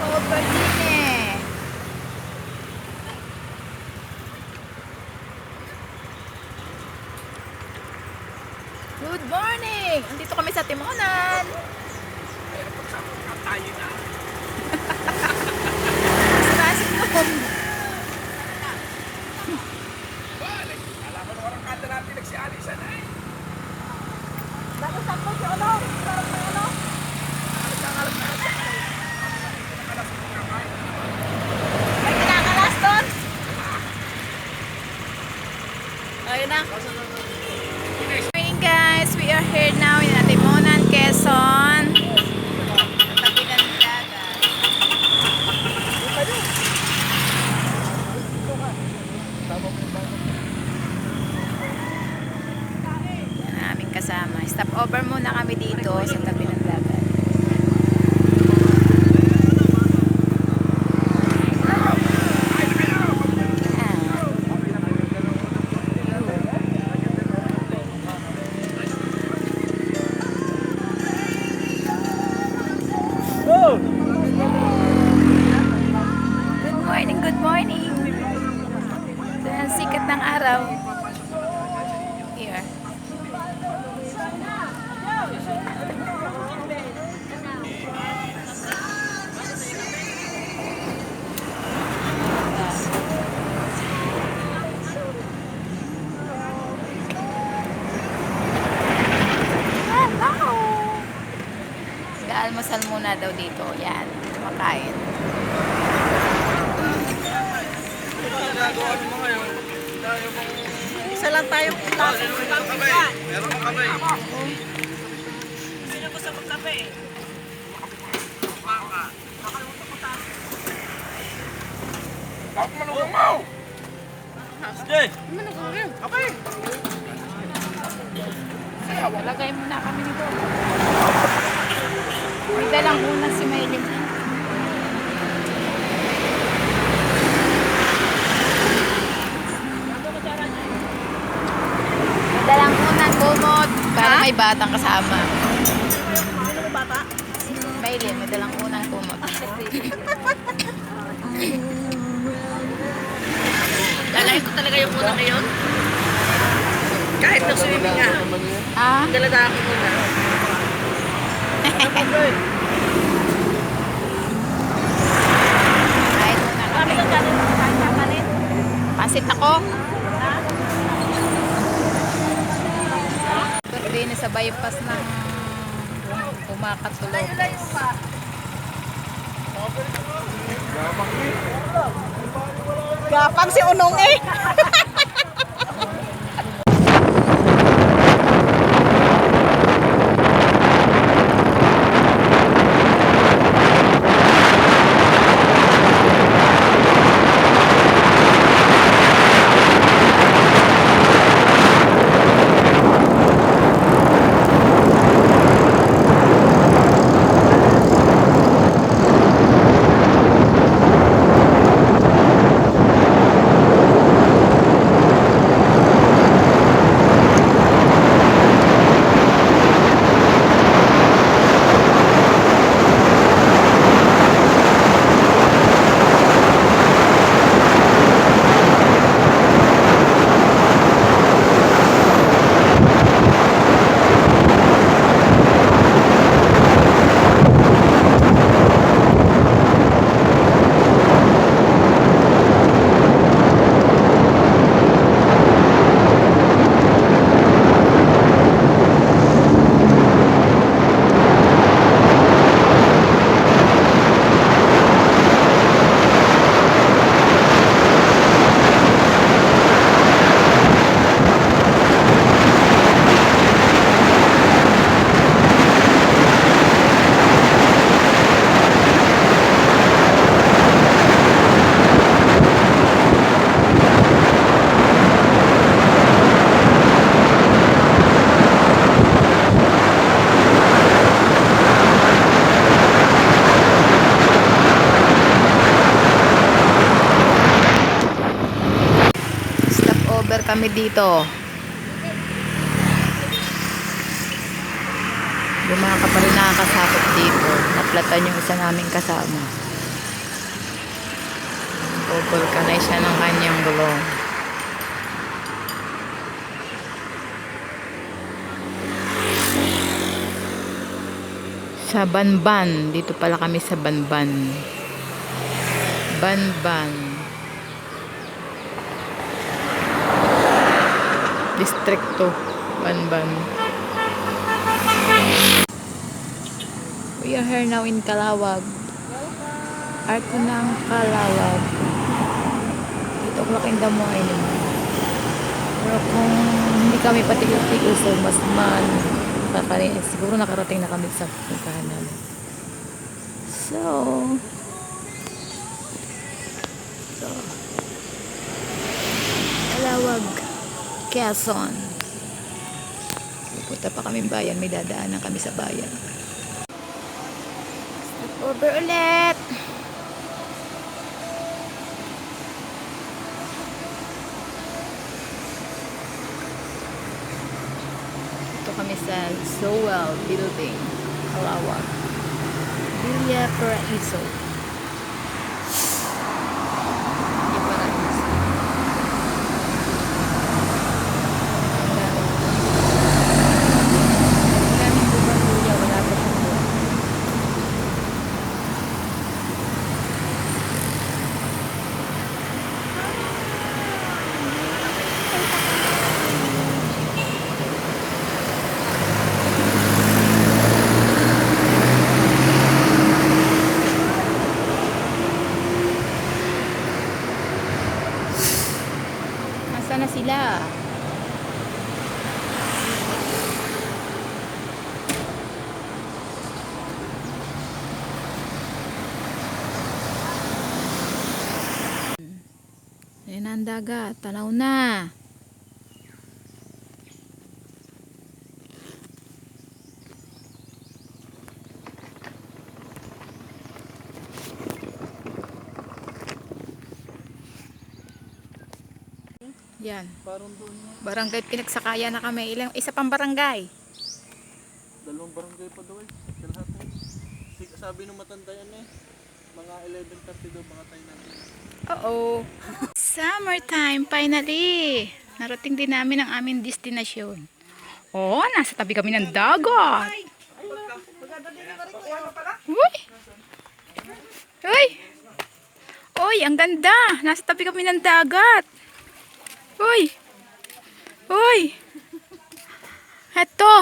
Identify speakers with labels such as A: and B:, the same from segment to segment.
A: over din eh. Good morning! Andito kami sa Timonan.
B: Tayo na.
A: Sinasin mo.
B: Alam mo na orang kanta natin nagsialisan na eh.
A: Bakit sakto si ano? Sarap na ano? May kinakalas doon? Ayun na. Good morning guys, we are here now in Atimonan, Quezon. Tabi ng dagat. Yan ang aming kasama. Stop over muna kami dito sa tabi Muna daw dito. Yan, kumakain. Isa lang tayo punta.
B: Meron ka ba eh?
C: Sino gusto mong kape?
B: Bakit mo? Sige!
A: Lagay muna kami nito. May dalang unan si Maylin. Unan, kumot. Para may batang kasama.
C: Sino mo bata?
A: Maylin, may dalang unan, kumot.
C: Dalahin ko talaga yung muna ngayon. Kahit nag swimming nga.
A: Ah,
C: Daladaan ko muna.
A: kahit muna
C: Kami
A: kami.
C: ka galing kain ka kanin.
A: Pansit ako. Na sa bypass ng kumakatulog.
C: Gapang si Unong eh.
A: Kami dito. Yung mga kapatid nakakasakot dito. Naplatan yung isa naming kasama. Nag-vulcanize siya ng kanyang gulong. Sa Banban. Dito pala kami sa Banban. Banban. Distrito. Banban. We are here now in Kalawag. Arko ng Kalawag. 8 o'clock in the morning. Pero kung hindi kami patigil-tigil so mas man kakarin, siguro nakarating na kami sa puntahan namin. So, so, Kalawag, Quezon. Pupunta pa kami bayan, may dadaanan kami sa bayan. Over ulit! Ito kami sa Zoel Building, Kalawag. Villa Paraiso. Villa Paraiso. Ang dami. Ang daming bumangguya, wala pa siyang buwan. Nasaan na sila? Ayan na ang dagat. Tanaw na. Yan. Barangay pinagsakaya na kami. Ilang, isa pang barangay.
B: Dalawang barangay pa daw eh. Kalahati. Sig- Sabi nung matanda yan eh. Mga 11.30 daw baka tayo natin.
A: Oo. Summertime, finally. Narating din namin ang aming destinasyon. Oh, nasa tabi kami ng dagat. Uy! Uy! Uy, ang ganda. Nasa tabi kami ng dagat. Uy! Uy! Eto.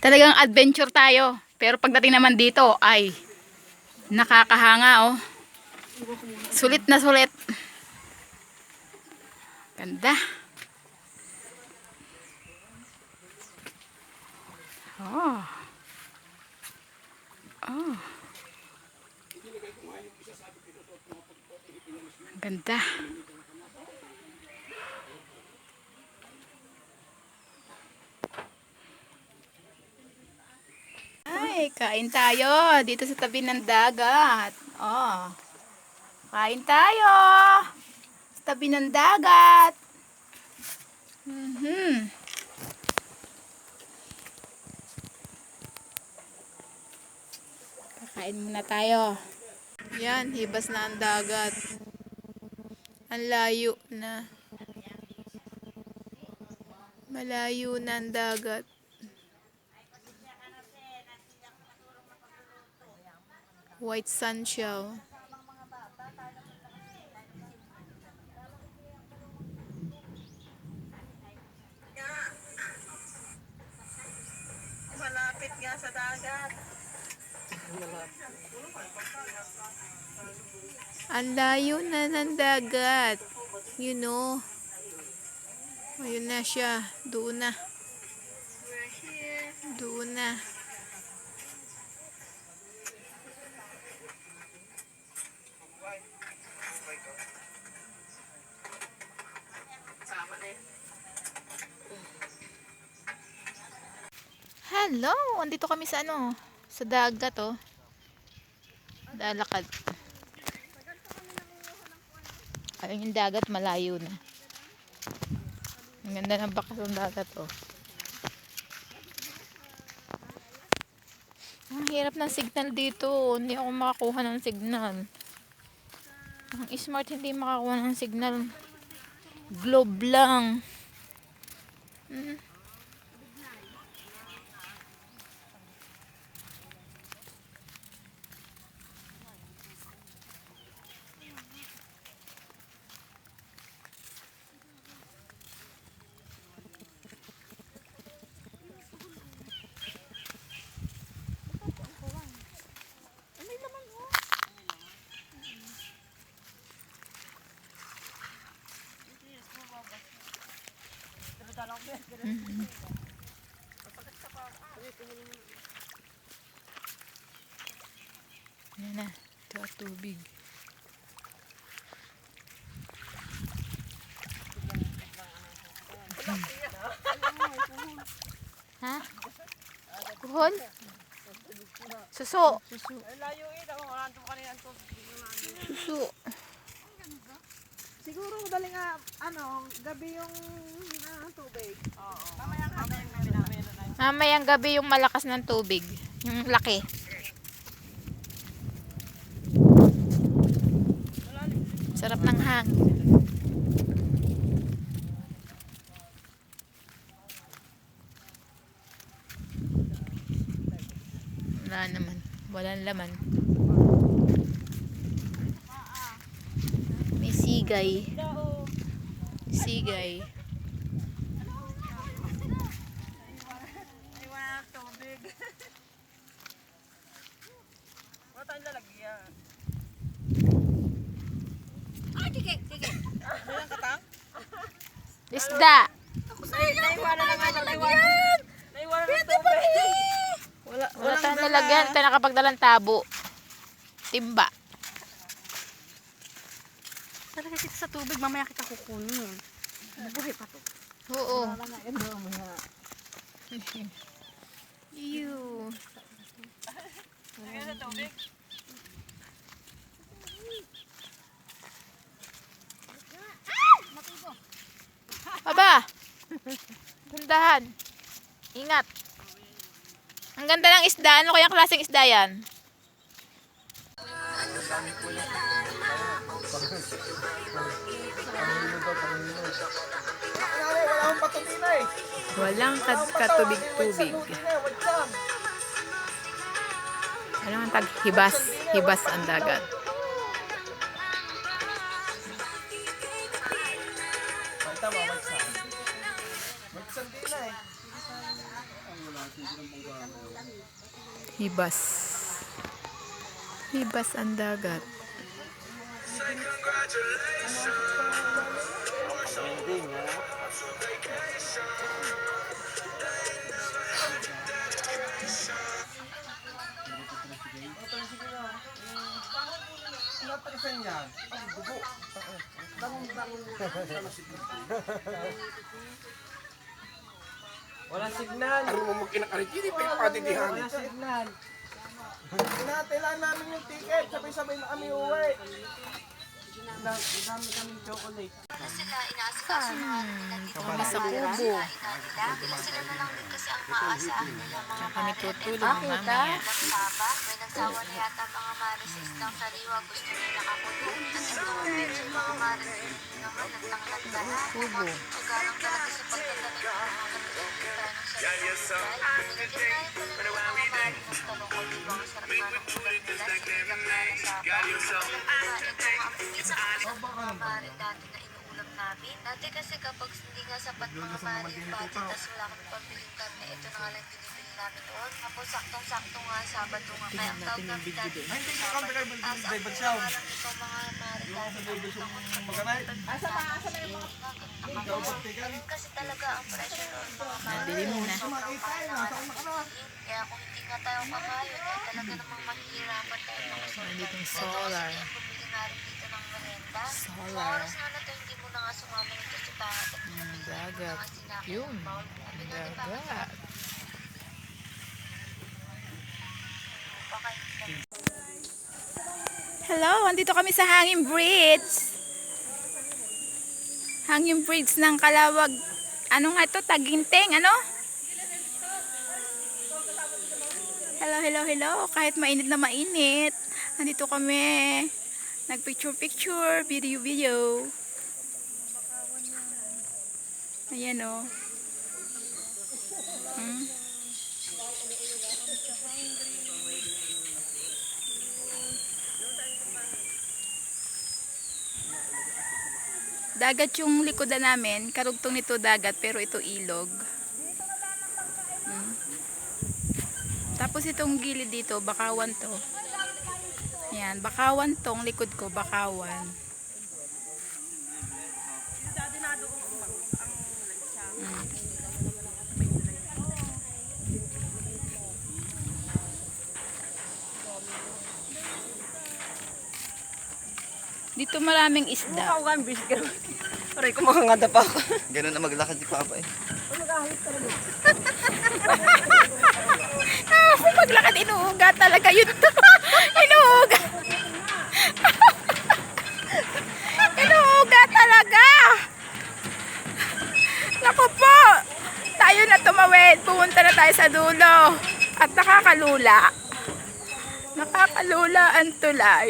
A: Talagang adventure tayo. Pero pagdating naman dito, ay nakakahanga oh. Sulit na sulit. Ganda. Oh. Oh. Ganda. Ay, kain tayo dito sa tabi ng dagat. Oh. Kain tayo. Sa tabi ng dagat. Mhm. Kakain muna tayo. Yan, hibas na ang dagat. Ang layo na. Malayo na ang dagat. White sun siya. oh.
C: Malapit nga sa dagat.
A: Ang layo na ng dagat. You know. Ayun na siya. Doon na. Doon na. Hello! Andito kami sa ano? Sa dagat oh. Dalakad. Ayun yung dagat, malayo na. Ang ganda ng bakas ng dagat, oh. hirap ng signal dito. Hindi ako makakuha ng signal. Ang smart hindi makakuha ng signal. Globe lang. Mm. Yan na. Ito ang tubig. ha? Kuhon? Suso. Suso.
C: Eh.
A: Suso.
D: Siguro madaling nga, ano, gabi yung ah, tubig.
C: Oo. Mamaya kami may namin na
A: Mamayang gabi yung malakas ng tubig. Yung laki. Sarap ng hangin. Wala naman. Walang laman. May sigay. Sigay.
C: Iwan ang tubig. Wala tayong lalagyan. Ay, kike, kike. Bilang katang?
A: Isda.
C: Naiwanan na nga ng naiwanan. Naiwanan ng tubig. Wala,
A: Tayong nalagyan. Tayo nakapagdalang tabo. Timba.
C: Talaga kita sa tubig, mamaya kita kukunin. Bubuhay pa to.
A: Oo. Ew.
C: Lagyan sa tubig.
A: Aba! Pundahan. Ingat. Ang ganda ng isda. Ano kayang klaseng isda yan? Walang kat- katubig-tubig. Walang tag hibas. Hibas ang dagat. Hibas. Hibas ang dagat.
B: Ending Wala signal.
E: Ano mo magkinakarikiri pa yung patitihan?
B: Wala signal. Pinatilan namin yung ticket. Sabay-sabay na kami uwi. Dami kaming chocolate.
A: Kami sa kubo. Saka kami tutulog mamaya.
F: Nagsaba, may nagsawa na yata mga marisis ng sariwa. Gusto nyo nakakulong. At ito mga mga marisis naman na. Magalang talaga sa pagtatanim mga mga ang nila? Na ito nga ang pinisa mga mari dati na inuulam namin. Dati kasi kapag hindi nga sapat mga mari yung budget, tas wala kami pambiling karne, ito na nga lang binibili namin noon. Tapos saktong-sakto nga, Sabado nga. Kaya ang tawag namin dati
B: Ay, hindi ka
F: Sabado.
B: kami
F: As ang
B: David
F: mura
B: Sound.
F: nga lang ito mga mari dati.
B: Maganay.
D: Asa na, asa na yung mga
F: Ayun kasi talaga ang presyo noon mga mari.
A: Nabili mo na.
F: Sobrang mahal namin. Kaya kung hindi nga tayo kakayon, ay talaga namang mahihirapan tayo mga
A: Nandito yung solar.
F: Kaya bumili nga rin Sa
A: Solar.
F: oras na to, hindi mo na nga sumama nito sa tangat. At
A: Ang dagat. Yun. Ang dagat. Hello, andito kami sa Hanging Bridge. Hanging Bridge ng Kalawag. Ano nga ito? Taginting, ano? Hello hello, hello. Kahit mainit na mainit. Nandito kami. Nag-picture-picture, video-video. Ayan o. Hmm? Dagat yung likodan namin. Karugtong nito dagat, pero ito ilog. Hmm. Tapos itong gilid dito, bakawan to. Yan, bakawan tong likod ko, bakawan. Mm. Dito maraming isda.
C: Ako kan, bis ka. Aray, kumakangada pa ako.
G: Ganun na maglakad si Papa eh.
A: Ah, kung maglakad, inuugat talaga yun to. inuugat. inuugat talaga. Naku po. Tayo na tumawid. Pumunta na tayo sa dulo. At nakakalula. Nakakalula ang tulay.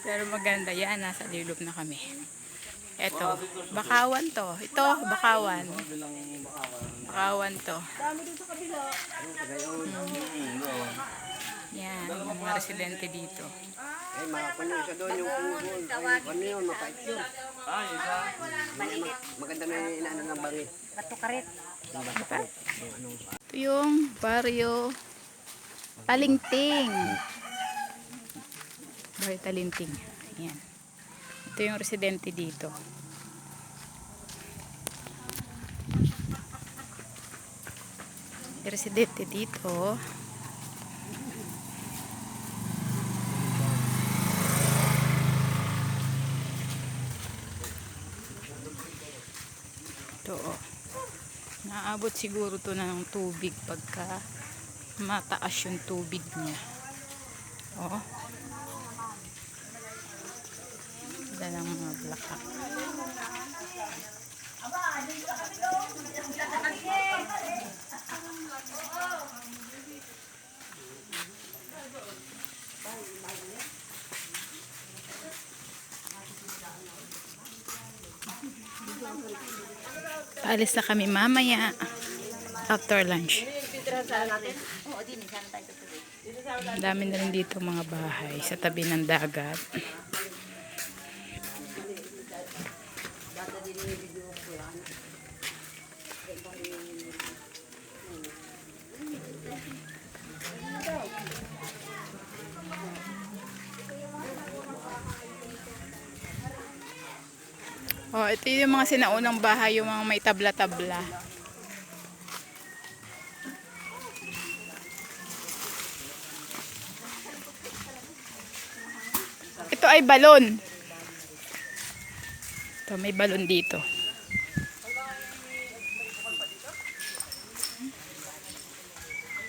A: Pero maganda yan. Nasa lilop na kami. Eto, bakawan to. Ito, bakawan. Bakawan to. Mm. Yan, mga residente dito.
E: Eh, makakunin siya doon yung kungkol. Ay, ano yun, mapait yun. Maganda na yung inaano ng bangit.
A: Ito yung baryo Talingting. Baryo Talingting. Yan. Ito yung residente dito. Yung residente dito. Ito oh. Naabot siguro to ng tubig pagka mataas yung tubig niya. Oh. Ganda ng mga blakak. Paalis na kami mamaya after lunch. Ang dami na rin dito mga bahay sa tabi ng dagat. Ito yung mga sinaunang bahay, yung mga may tabla-tabla. Ito ay balon. Ito, may balon dito.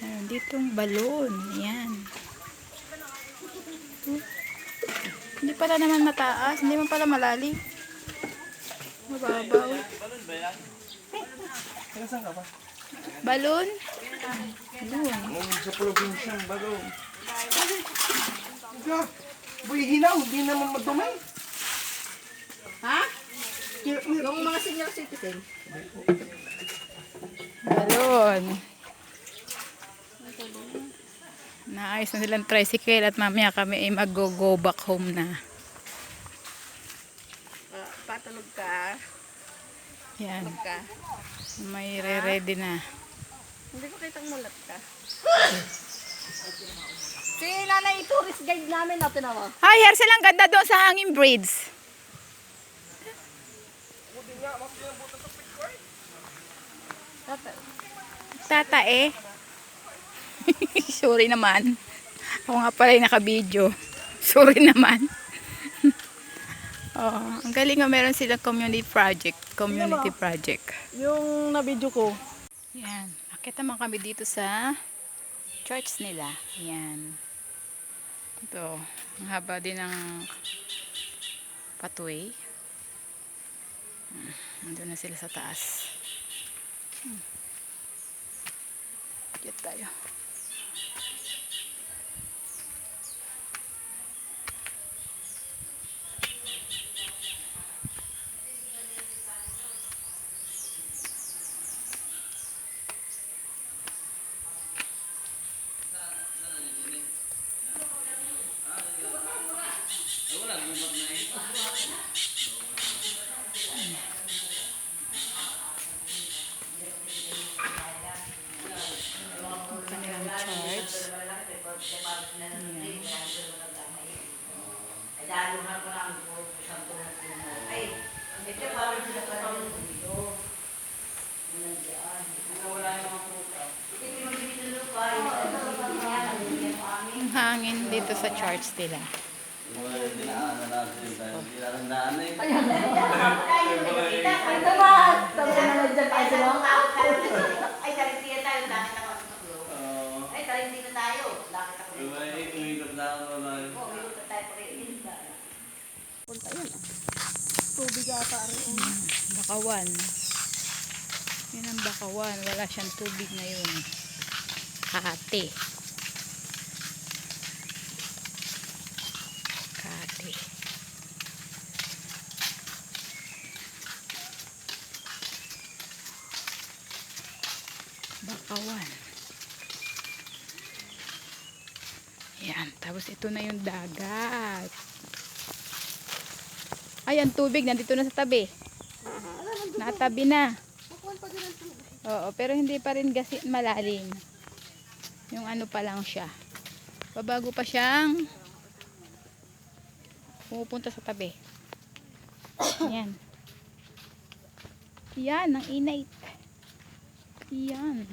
A: Ayan, ditong balon. Ayan. Hindi pala naman mataas. Hindi man pala malalim. Mababaw. Balon? Balon?
E: Sa probinsyang bagong. Boy, hinaw, di naman madumay.
C: Ha? Yung mga senior citizen.
A: Balon. Naayos na nilang tricycle at mamaya kami ay mag-go back home na.
C: Patulog ka.
A: Yan.
C: ka.
A: May re-ready na.
C: Hindi ko kitang mulat ka. si nanay tourist guide namin na tinawa.
A: Ay, Hersel, ang ganda doon sa hanging braids. Tata eh. Sorry naman. Ako nga pala yung naka-video. Sorry naman. Oh, ang galing nga meron silang community project. Community project.
C: Yung na-video ko.
A: Yan. Akit naman kami dito sa church nila. Yan. Ito. Ang haba din ng pathway. Hmm, Nandun na sila sa taas. Get tayo. Ang kanilang charts. Ang hangin dito sa charts nila.
C: Ay, talintiya tayo. Tayo. Lakit ako.
B: Umikot na ako naman.
C: Oo, may lupa tayo pa rin.
A: Bakawan. Yan ang bakawan. Wala siyang tubig ngayon. Kate. Kate. Bakawan. Yan. Tapos ito na yung dagat. Ay, ang tubig. Nandito na sa tabi. Natabi na. Oo, pero hindi pa rin kasi malalim. Yung ano pa lang siya. Babago pa siyang pumupunta sa tabi. Yan. Yan, ang inay. Yan.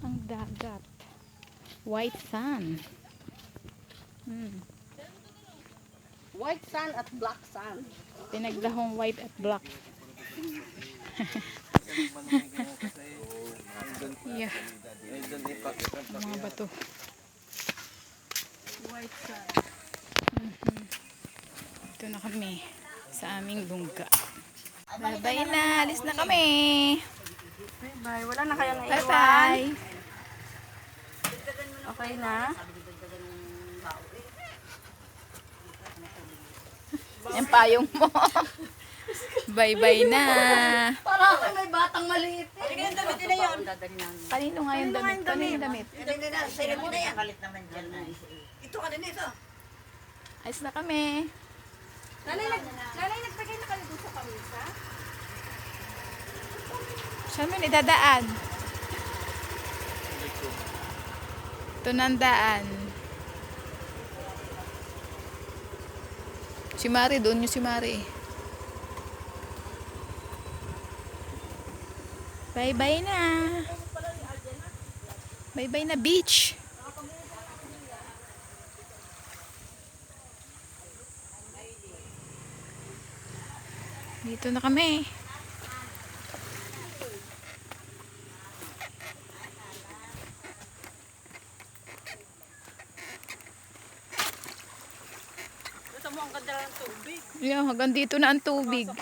A: Ang dagat. White sand. Hmm.
C: White sun at black sun.
A: Pinaglahong white at black. yeah. Mga bato.
D: White sand.
A: Ito na kami sa aming lungga. Bye-bye na. Alis na kami.
C: Bye, wala na kayong naiwan.
A: Bye-bye.
C: Okay na?
A: Yung payong mo. Bye-bye na.
C: Para ako may batang maliit. Ano yung damit na yun?
A: Kanino nga yung damit? Kanino yung damit?
C: Hindi na, sa'yo mo na yan. Kalit naman dyan. Ito ka din ito.
A: Alis na kami.
D: Nanay, nanay nagtagay na doon sa kamisa?
A: Saan mo idadaan? Ito ang daan. Si Mari, doon yung si Mari. Bye-bye na. Bye-bye na beach. Dito na kami.
C: Gusto mo ang ganda ng tubig.
A: Yeah, hanggang dito na ang tubig.
C: Ano.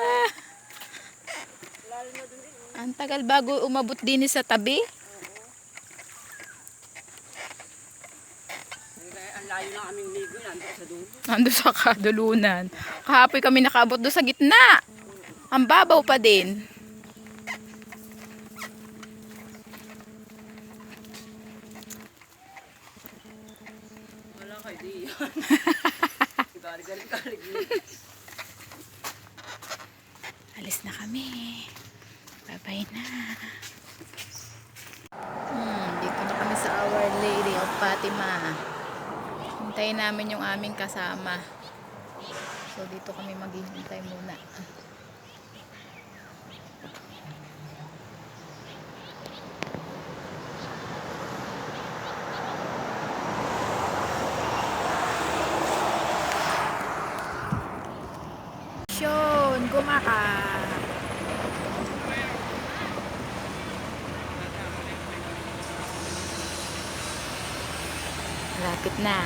C: Eh.
A: Ang tagal bago umabot din sa tabi.
C: Layo ng aming ligo, nandun sa dulo.
A: Nando sa kadulunan. Kahapoy kami nakaabot doon sa gitna. Ang babaw pa din.
C: Wala ka idea. Galing-galing.
A: Alis na kami. Bye-bye na. Hmm, dito na kami sa Our Lady of Fatima. Hintayin namin yung aming kasama. So, dito kami maghihintay muna. Sean, gumaka. Malapit na.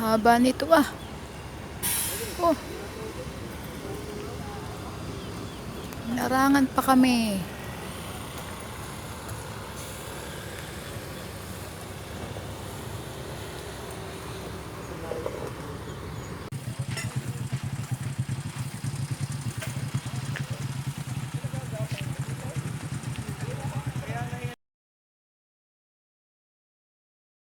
A: Haba nito ah. Oh. Narangan pa kami.